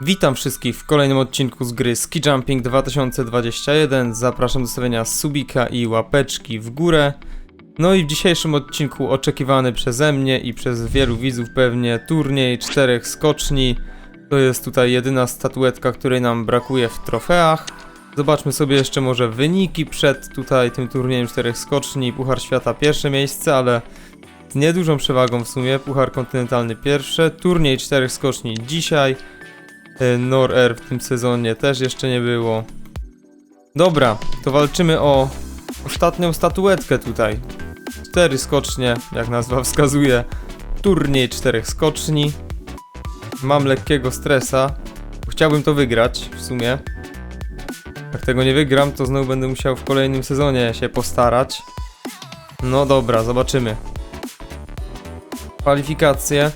Witam wszystkich w kolejnym odcinku z gry Ski Jumping 2021. Zapraszam do stawienia subika i łapeczki w górę. No i w dzisiejszym odcinku oczekiwany przeze mnie i przez wielu widzów pewnie turniej czterech skoczni. To jest tutaj jedyna statuetka, której nam brakuje w trofeach. Zobaczmy sobie jeszcze może wyniki przed tutaj tym turniejem czterech skoczni. Puchar Świata pierwsze miejsce, ale z niedużą przewagą w sumie. Puchar Kontynentalny pierwsze. Turniej czterech skoczni dzisiaj. E, Nor-Air w tym sezonie też jeszcze nie było. Dobra, to walczymy o ostatnią statuetkę tutaj. Cztery skocznie, jak nazwa wskazuje. Turniej czterech skoczni. Mam lekkiego stresa. Chciałbym to wygrać w sumie. Jak tego nie wygram, to znowu będę musiał w kolejnym sezonie się postarać. No dobra, zobaczymy. Kwalifikacje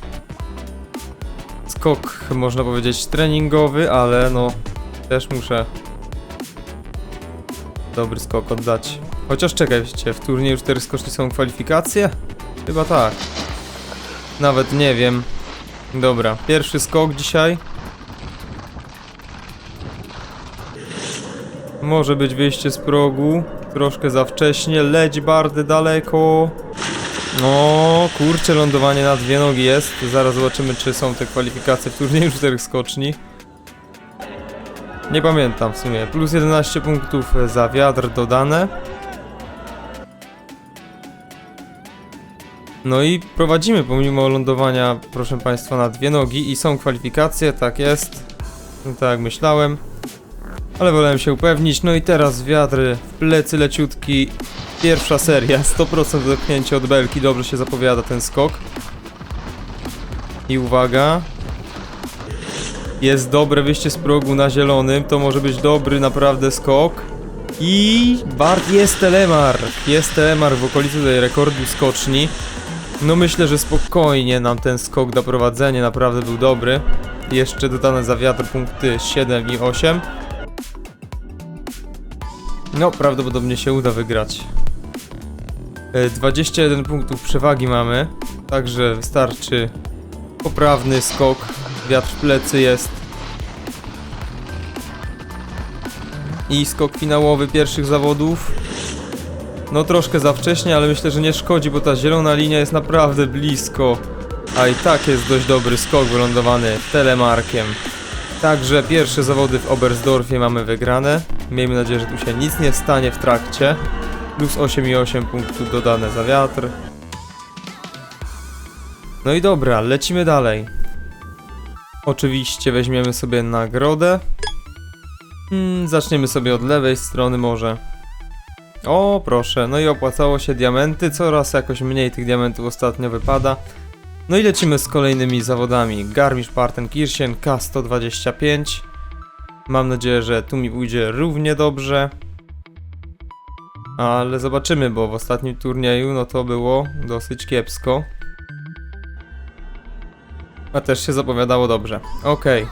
skok, można powiedzieć, treningowy, ale no też muszę dobry skok oddać. Chociaż czekajcie, w turnieju 4 skoczni są kwalifikacje? Chyba tak. Nawet nie wiem. Dobra, pierwszy skok dzisiaj. Może być wyjście z progu. Troszkę za wcześnie. Leć bardzo daleko. No, kurczę, lądowanie na dwie nogi jest. Zaraz zobaczymy, czy są te kwalifikacje w turnieju czterech skoczni. Nie pamiętam w sumie. Plus 11 punktów za wiatr dodane. No i prowadzimy pomimo lądowania, proszę Państwa, na dwie nogi i są kwalifikacje, tak jest. Tak jak myślałem. Ale wolałem się upewnić. No i teraz wiatry w plecy leciutki. Pierwsza seria, 100% dotknięcie od belki, dobrze się zapowiada ten skok. I uwaga. Jest dobre wyjście z progu na zielonym, to może być dobry naprawdę skok. I Bart jest telemar, jest telemar w okolicy tutaj rekordu skoczni. No myślę, że spokojnie nam ten skok da prowadzenie, naprawdę był dobry. Jeszcze dodane za wiatr punkty 7 i 8. No, prawdopodobnie się uda wygrać. E, 21 punktów przewagi mamy, także wystarczy poprawny skok. Wiatr w plecy jest. I skok finałowy pierwszych zawodów. No troszkę za wcześnie, ale myślę, że nie szkodzi, bo ta zielona linia jest naprawdę blisko. A i tak jest dość dobry skok wylądowany telemarkiem. Także pierwsze zawody w Oberstdorfie mamy wygrane. Miejmy nadzieję, że tu się nic nie stanie w trakcie. Plus 8,8 punktów dodane za wiatr. No i dobra, lecimy dalej. Oczywiście weźmiemy sobie nagrodę. Hmm, zaczniemy sobie od lewej strony może. O, proszę, no i opłacało się diamenty, coraz jakoś mniej tych diamentów ostatnio wypada. No i lecimy z kolejnymi zawodami. Garmisch-Partenkirchen K125. Mam nadzieję, że tu mi pójdzie równie dobrze. Ale zobaczymy, bo w ostatnim turnieju no to było dosyć kiepsko. A też się zapowiadało dobrze. Okej.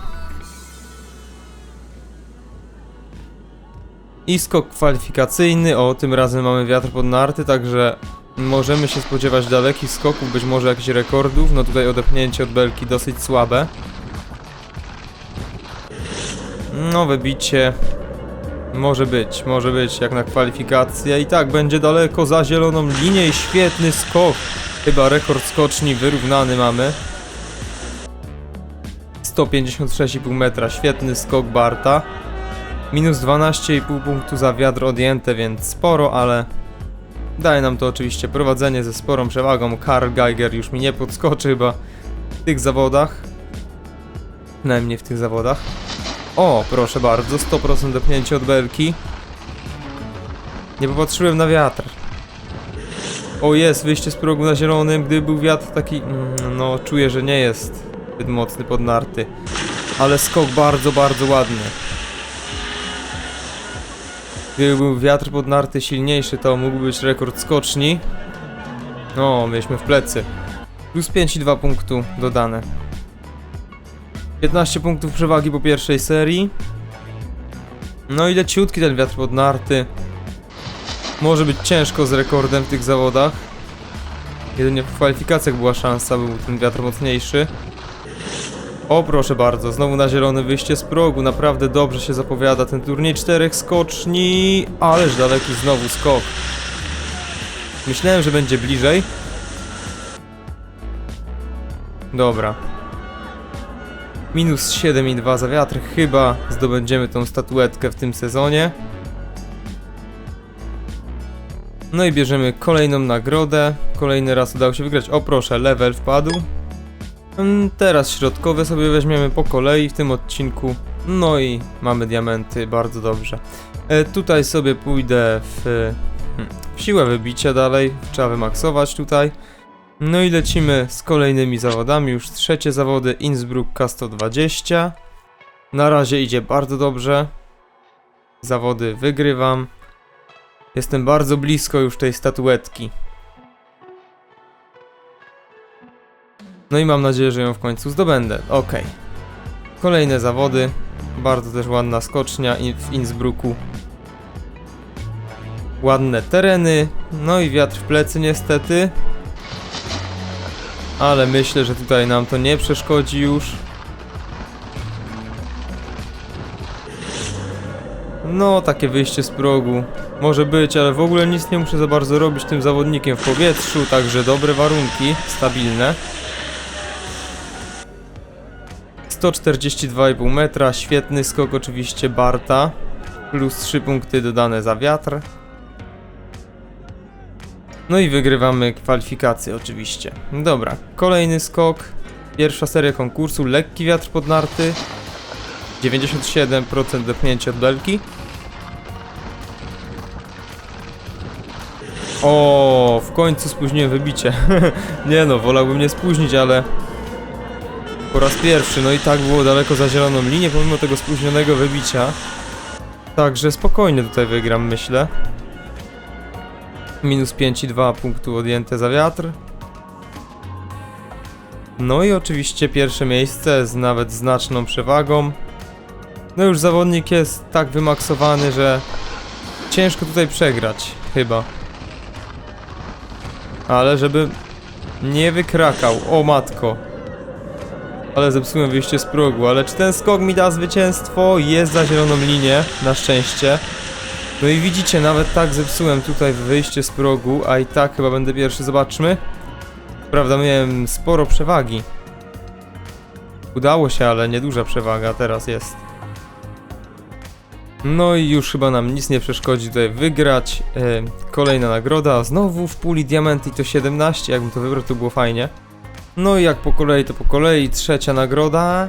I skok kwalifikacyjny. O, tym razem mamy wiatr pod narty, także możemy się spodziewać dalekich skoków, być może jakichś rekordów. No tutaj odepchnięcie od belki dosyć słabe. No, wybicie. Może być, może być, jak na kwalifikację. I tak, będzie daleko za zieloną linię i świetny skok. Chyba rekord skoczni wyrównany mamy. 156,5 metra, świetny skok Barta. Minus 12,5 punktu za wiatr odjęte, więc sporo, ale daje nam to oczywiście prowadzenie ze sporą przewagą. Karl Geiger już mi nie podskoczy chyba w tych zawodach. Najmniej w tych zawodach. O, proszę bardzo, 100% dopnięcie od belki. Nie popatrzyłem na wiatr. O, jest wyjście z progu na zielonym. Gdyby był wiatr taki, mm, no czuję, że nie jest zbyt mocny pod narty. Ale skok bardzo, bardzo ładny. Gdyby był wiatr pod narty silniejszy, to mógł być rekord skoczni. No, mieliśmy w plecy. Plus 5,2 punktu dodane. 15 punktów przewagi po pierwszej serii. No i leciutki ten wiatr pod narty. Może być ciężko z rekordem w tych zawodach. Jedynie w kwalifikacjach była szansa, był ten wiatr mocniejszy. O proszę bardzo, znowu na zielone wyjście z progu, naprawdę dobrze się zapowiada ten turniej czterech skoczni, ależ daleki znowu skok. Myślałem, że będzie bliżej. Dobra. Minus 7,2 za wiatr, chyba zdobędziemy tą statuetkę w tym sezonie. No i bierzemy kolejną nagrodę. Kolejny raz udało się wygrać. O proszę, level wpadł. Mm, Teraz środkowe sobie weźmiemy po kolei w tym odcinku. No i mamy diamenty, bardzo dobrze. E, tutaj sobie pójdę w, hmm, w siłę wybicia dalej. Trzeba wymaksować tutaj. No i lecimy z kolejnymi zawodami. Już trzecie zawody Innsbruck K120. Na razie idzie bardzo dobrze. Zawody wygrywam. Jestem bardzo blisko już tej statuetki. No i mam nadzieję, że ją w końcu zdobędę. Ok. Kolejne zawody. Bardzo też ładna skocznia w Innsbrucku. Ładne tereny. No i wiatr w plecy niestety. Ale myślę, że tutaj nam to nie przeszkodzi już. No, takie wyjście z progu. Może być, ale w ogóle nic nie muszę za bardzo robić tym zawodnikiem w powietrzu, także dobre warunki, stabilne. 142,5 metra, świetny skok oczywiście Barta, plus 3 punkty dodane za wiatr. No i wygrywamy kwalifikacje oczywiście. Dobra, kolejny skok, pierwsza seria konkursu, lekki wiatr pod narty, 97% depnięcie od belki. O, w końcu spóźniłem wybicie. nie no, wolałbym nie spóźnić, ale po raz pierwszy, no i tak było daleko za zieloną linię, pomimo tego spóźnionego wybicia. Także spokojnie tutaj wygram, myślę. Minus 5,2 punktu odjęte za wiatr. No i oczywiście pierwsze miejsce z nawet znaczną przewagą. No już zawodnik jest tak wymaksowany, że ciężko tutaj przegrać, chyba. Ale żeby nie wykrakał, o matko. Ale zepsułem wyjście z progu, ale czy ten skok mi da zwycięstwo? Jest za zieloną linię, na szczęście. No i widzicie, nawet tak zepsułem tutaj wyjście z progu, a i tak chyba będę pierwszy, zobaczmy. Prawda, miałem sporo przewagi. Udało się, ale nieduża przewaga teraz jest. No i już chyba nam nic nie przeszkodzi tutaj wygrać. E, kolejna nagroda, znowu w puli diamenty i to 17, jakbym to wybrał to było fajnie. No i jak po kolei to po kolei, trzecia nagroda.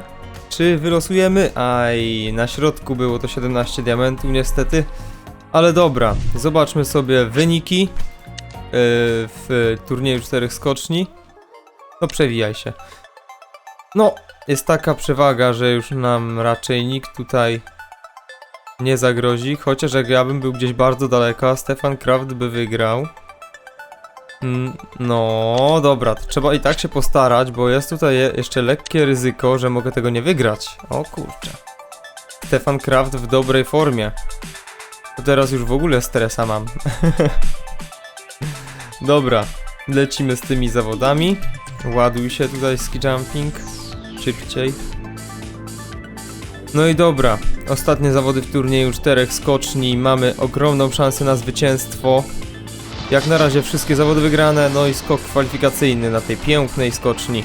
Czy wylosujemy? Aj, na środku było to 17 diamentów niestety. Ale dobra, zobaczmy sobie wyniki e, w turnieju czterech skoczni. No przewijaj się. No, jest taka przewaga, że już nam raczej nikt tutaj nie zagrozi, chociaż jak ja bym był gdzieś bardzo daleko, Stefan Kraft by wygrał. Mm, No, dobra, trzeba i tak się postarać, bo jest tutaj je- jeszcze lekkie ryzyko, że mogę tego nie wygrać. O kurczę. Stefan Kraft w dobrej formie. To teraz już w ogóle stresa mam. dobra, lecimy z tymi zawodami. Ładuj się tutaj ski jumping. Szybciej. No i dobra, ostatnie zawody w turnieju czterech skoczni, mamy ogromną szansę na zwycięstwo. Jak na razie wszystkie zawody wygrane, no i skok kwalifikacyjny na tej pięknej skoczni.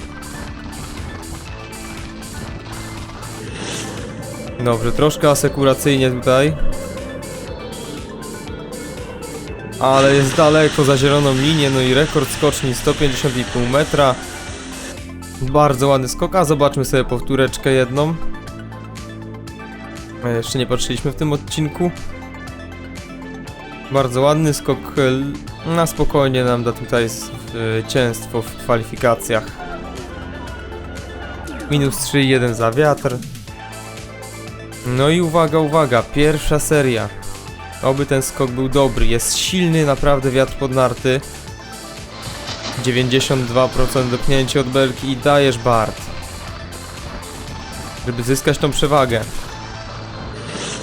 Dobrze, troszkę asekuracyjnie tutaj. Ale jest daleko za zieloną linię, no i rekord skoczni 150,5 metra. Bardzo ładny skok, a zobaczmy sobie powtóreczkę jedną. A Jeszcze nie patrzyliśmy w tym odcinku. Bardzo ładny skok. e, Na spokojnie nam da tutaj zwycięstwo w kwalifikacjach. Minus 3,1 za wiatr. No i uwaga, uwaga, pierwsza seria. Oby ten skok był dobry. Jest silny, naprawdę wiatr pod narty. 92% dopnięcie od belki i dajesz Bart. Żeby zyskać tą przewagę.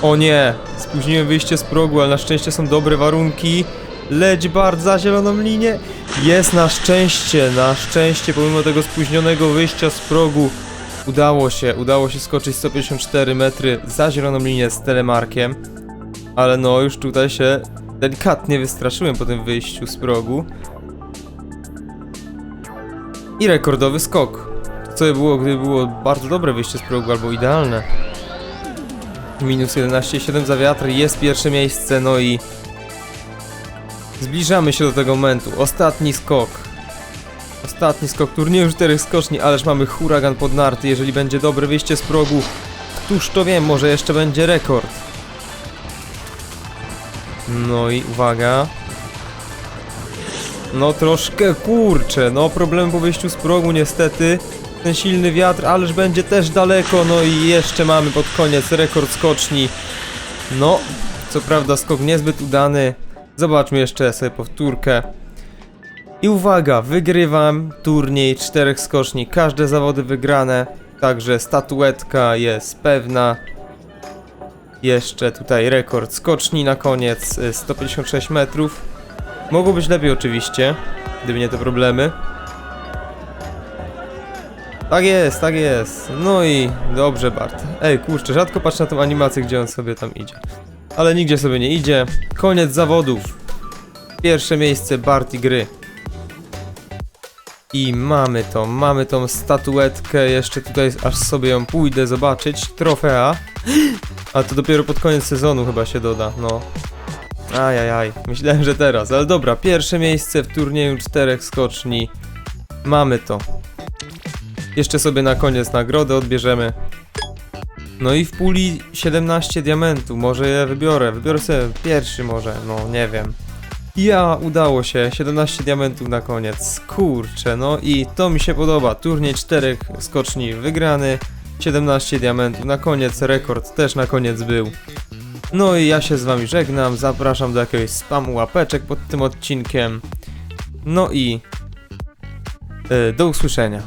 O nie, spóźniłem wyjście z progu, ale na szczęście są dobre warunki. Leć Bart za zieloną linię. Jest na szczęście, na szczęście, pomimo tego spóźnionego wyjścia z progu. Udało się, udało się skoczyć 154 metry za zieloną linię z telemarkiem. Ale no, już tutaj się delikatnie wystraszyłem po tym wyjściu z progu. I rekordowy skok. Co by było, gdyby było bardzo dobre wyjście z progu albo idealne. Minus 11,7 za wiatr, jest pierwsze miejsce, no i zbliżamy się do tego momentu. Ostatni skok. Ostatni skok turnieju czterech skoczni, ależ mamy huragan pod narty. Jeżeli będzie dobre wyjście z progu, któż to wie, może jeszcze będzie rekord. No i uwaga. No troszkę kurczę, no problem po wyjściu z progu niestety. Ten silny wiatr, ależ będzie też daleko, no i jeszcze mamy pod koniec rekord skoczni. No, co prawda skok niezbyt udany. Zobaczmy jeszcze sobie powtórkę. I uwaga, wygrywam turniej czterech skoczni, każde zawody wygrane, także statuetka jest pewna. Jeszcze tutaj rekord skoczni na koniec, y, 156 metrów. Mogło być lepiej oczywiście, gdyby nie te problemy. Tak jest, tak jest. No i dobrze Bart. Ej, kurczę, rzadko patrzę na tą animację, gdzie on sobie tam idzie. Ale nigdzie sobie nie idzie. Koniec zawodów. Pierwsze miejsce Bart i gry. I mamy to, mamy tą statuetkę, jeszcze tutaj aż sobie ją pójdę zobaczyć, trofea. A to dopiero pod koniec sezonu chyba się doda, no. Ajajaj, myślałem, że teraz, ale dobra, pierwsze miejsce w turnieju czterech skoczni. Mamy to. Jeszcze sobie na koniec nagrodę odbierzemy. No i w puli 17 diamentów, może je wybiorę, wybiorę sobie pierwszy może, no nie wiem. Ja, udało się, 17 diamentów na koniec, kurczę, no i to mi się podoba, turniej czterech skoczni wygrany, 17 diamentów na koniec, rekord też na koniec był. No i ja się z wami żegnam, zapraszam do jakiegoś spamu łapeczek pod tym odcinkiem, no i yy, do usłyszenia.